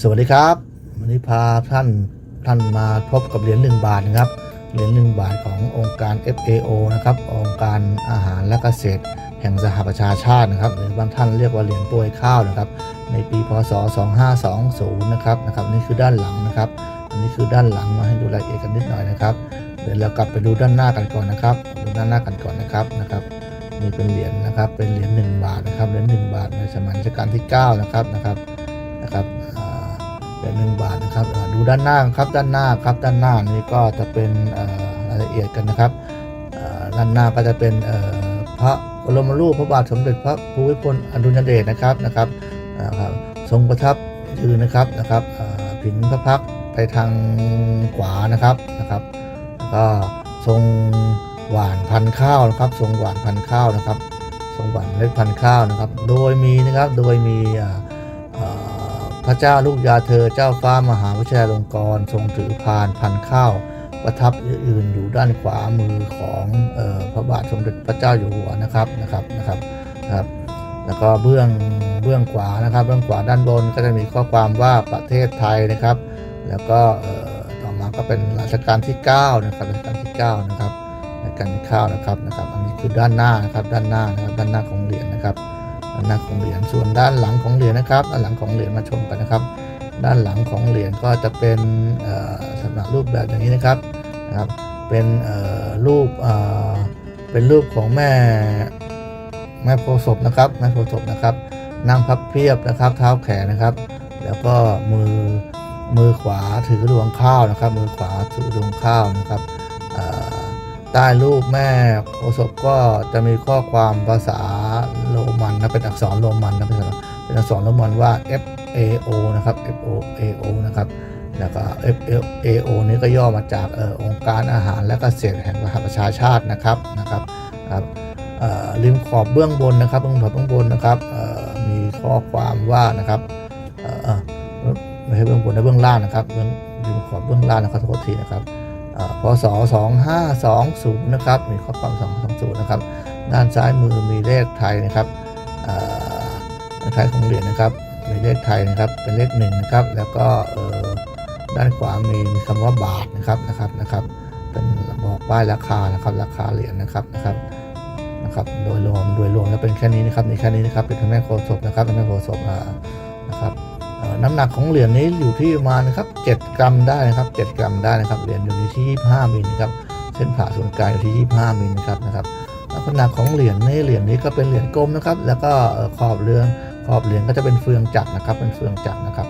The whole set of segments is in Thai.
สวัสดีครับ วันนี้พาท่านท่านมาพบกับเหรียญหนึ่งบาทนะครับเหรียญหนึ่งบาทขององค์การ FAO นะครับองค์การอาหารและเกษตร แห่งสหประชาชาตินะครับหรือบางท่านเรียกว่าเหรียญโปรยข้าวนะครับ ในปีพศ 2520 นะครับนะครับนี่คือด้านหลังนะครับ อันนี้คือด้านหลังมาให้ดูรายละเอียดกันนิดหน่อยนะครับเดี๋ยวเรากลับไปดูด้านหน้ากันก่อนนะครับดูด้านหน้ากันก่อนนะครับนะครับนี่เป็นเหรียญนะครับเป็นเหรียญ1บาทนะครับเหรียญ1บาทในสมัยรัชกาลที่9นะครับนะครับนะครับ อ่าเหรียญ1บาทนะครับดูด้านหน้าครับด้านหน้าครับด้านหน้านี่ก็จะเป็นรายละเอียดกันนะครับด้านหน้าก็จะเป็นพระบรมรูปพระบาทสมเด็จพระภูมิพลอดุลยเดชนะครับนะครับทรงประทับยืนนะครับนะครับผินพระพักไปทางขวานะครับนะครับก็ทรงหวานพันข้าวนะครับ ทรงหวานพันข้าวนะครับ ทรงหวานเล็ดพันข้าวนะครับ โดยมีนะครับโดยมีอ่า พระเจ้าลูกยาเธอเจ้าฟ้ามหาวชิราลงกรทรงถือพานพันข้าวประทับอื่นอยู่ด้านขวามือของออพระบาทสมเด็จพระเจ้าอยู่หัวนะครับนะครับนะครับนะครับแล้วก็เบื้องเบื้องขวานะครับ เบื้องขวาด้านบนก็จะมีข้อความว่าประเทศไทยนะครับ แล้วก็ต่อมาก็เป็นรัชกาลที่9นะครับรัชกาลที่9นะครับรัชกาลที่9นะครับนะครับ อันนี้คือด้านหน้านะครับด้านหน้านะครับด้านหน้าของเหรียญนะครับ หน้าของเหรียญส่วนด้านหลังของเหรียญนะครับด้านหลังของเหรียญมาชมกันนะครับ ด้านหลังของเหรียญก็จะเป็นสำหรับรูปแบบอย่างนี้นะครับนะครับ เป็นรูปเป็นรูปของแม่แม่โพศพนะครับแม่โพศพนะครับ นั่งพับเพียบนะครับ เท้าแขนนะครับ แล้วก็มือมือขวาถือรวงข้าวนะครับ มือขวาถือรวงข้าวนะครับใต้รูปแม่โพศพก็จะมีข้อความภาษา มันนะเป็นอักษรโรมันนะเป็นอักษรเป็นอักษรโรมันว่า F A O นะครับ F O A O นะครับแล้วก็ F A O นี้ก็ย่อมาจากอองค์การอาหารและเกษตรแห่งสหประชาชาตินะครับนะครับครับริมขอบเบื้องบนนะครับเบื้องขอบเบื้องบนนะครับมีข้อความว่านะครับไม่ใช่เบื้องบนนะเบื้องล่างนะครับเบื้องริมขอบเบื้องล่างนะครับขอโทษทีนะครับเอ่อพศ2520นะครับมีข้อความ220นะครับด้านซ้ายมือมีเลขไทยนะครับ เอ่อเลขไทยของเหรียญนะครับมีเลขไทยนะครับเป็นเลขหนึ่งนะครับแล้วก็ด้านขวามีมีคำว่าบาทนะครับนะครับนะครับเป็นบอกป้ายราคานะครับราคาเหรียญนะครับนะครับนะครับโดยรวมโดยรวมแล้วเป็นแค่นี้นะครับมีแค่นี้นะครับเป็นพระแม่โคศพนะครับพระแม่โคศพนะครับน้ำหนักของเหรียญนี้อยู่ที่ประมาณนะครับ7กรัมได้นะครับ7กรัมได้นะครับเหรียญอยู่ที่25มิลนะครับเส้นผ่าศูนย์กลางอยู่ที่25มิลนะครับนะครับ ลักษณะของเหรียญนี้เหรียญนี้ก็เป็นเหรียญกลมนะครับ แล้วก็ขอบเรืองขอบเหรียญก็จะเป็นเฟืองจักรนะครับ เป็นเฟืองจักรนะครับ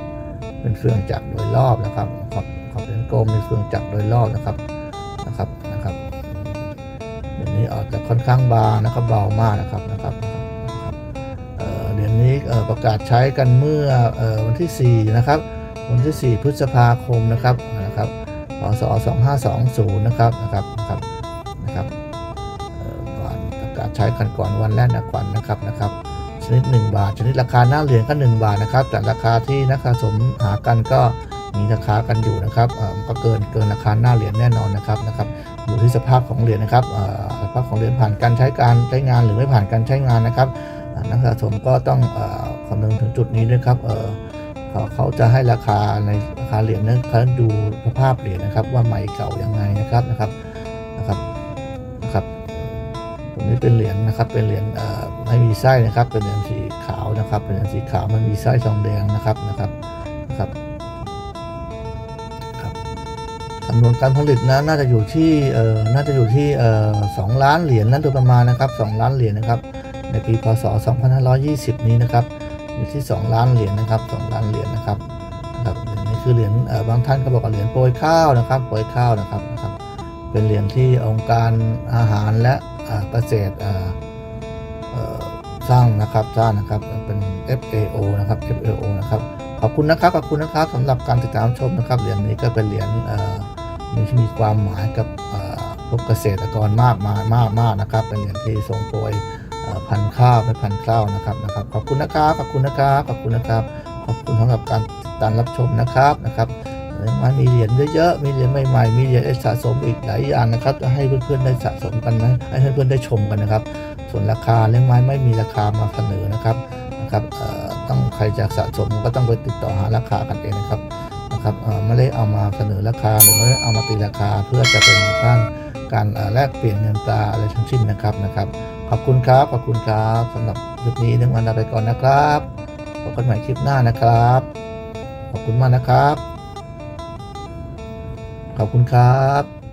เป็นเฟืองจักรโดยรอบนะครับ ขอบขอบเหรียญกลมมีเฟืองจักรโดยรอบนะครับนะครับนะครับเหรียญนี้อาจจะค่อนข้างบางนะครับเบามากนะครับนะครับเหรียญนี้ประกาศใช้กันเมื่อวันที่ 4 นะครับ วันที่ 4 พฤษภาคมนะครับนะครับพศ2520 นะครับนะครับนะครับ ใช้กันก่อนวันแรกนะก่อนนะครับนะครับ ชนิด 1 บาท ชนิดราคาหน้าเหรียญก็ 1 บาทนะครับแต่ราคาที่นักสะสมหากันก็มีราคากันอยู่นะครับเอ่อก็เกินเกินราคาหน้าเหรียญแน่นอนนะครับนะครับอยู่ที่สภาพของเหรียญนะครับเอ่อสภาพของเหรียญผ่านการใช้การใช้งานหรือไม่ผ่านการใช้งานนะครับนักสะสมก็ต้องเอ่อคำนึงถึงจุดนี้ด้วยครับเอ่อเขาเขาจะให้ราคาในราคาเหรียญนั้นเขาดูสภาพเหรียญนะครับ ว่าใหม่เก่ายังไงนะครับนะครับ นี้เป็นเหรียญนะครับ เป็นเหรียญไม่มีไส้นะครับ เป็นเหรียญสีขาวนะครับ เป็นเหรียญสีขาวไม่มีไส้ทองแดงนะครับนะครับนะครับจำนวนการผลิตนะน่าจะอยู่ที่เอ่อน่าจะอยู่ที่เอ่อสองล้านเหรียญนั้นโดยประมาณนะครับสองล้านเหรียญนะครับ ในปีพศ 2520 นี้นะครับ อยู่ที่ 2 ล้านเหรียญนะครับ 2 ล้านเหรียญนะครับครับนี้คือเหรียญบางท่านก็บอกว่าเหรียญโปรยข้าวนะครับโปรยข้าวนะครับนะครับ เป็นเหรียญที่องค์การอาหารและ เกษตรอ่าเอ่อสร้างนะครับสร้างนะครับเป็น FAO นะครับ FAO นะครับขอบคุณนะครับขอบคุณนะครับสำหรับการติดตามชมนะครับเหรียญนี้ก็เป็นเหรียญเอ่อมีที่มีความหมายกับพวกเกษตรกรมากมายมากมากนะครับ เป็นเหรียญที่ทรงโปรยเอ่อพันข้าวเป็นพันข้าวนะครับนะครับขอบคุณนะครับขอบคุณนะครับขอบคุณนะครับขอบคุณสำหรับการติดตามรับชมนะครับนะครับ มามีเหรียญเยอะๆ มีเหรียญใหม่ๆ มีเหรียญให้สะสมอีกหลายอย่างนะครับ จะให้เพื่อนๆได้สะสมกันนะ ให้เพื่อนๆได้ชมกันนะครับ ส่วนราคาเลี้ยงไม้ไม่มีราคามาเสนอนะครับ นะครับต้องใครจะสะสมก็ต้องไปติดต่อหาราคากันเองนะครับ นะครับไม่ได้เอามาเสนอราคาหรือไม่ได้เอามาตีราคาเพื่อจะเป็นการการแลกเปลี่ยนเงินตราอะไรทั้งสิ้นนะครับนะครับ ขอบคุณครับ ขอบคุณครับสำหรับคลิปนี้ทั้งวันลาไปก่อนนะครับพบกันใหม่คลิปหน้านะครับ ขอบคุณมากนะครับ ขอบคุณครับ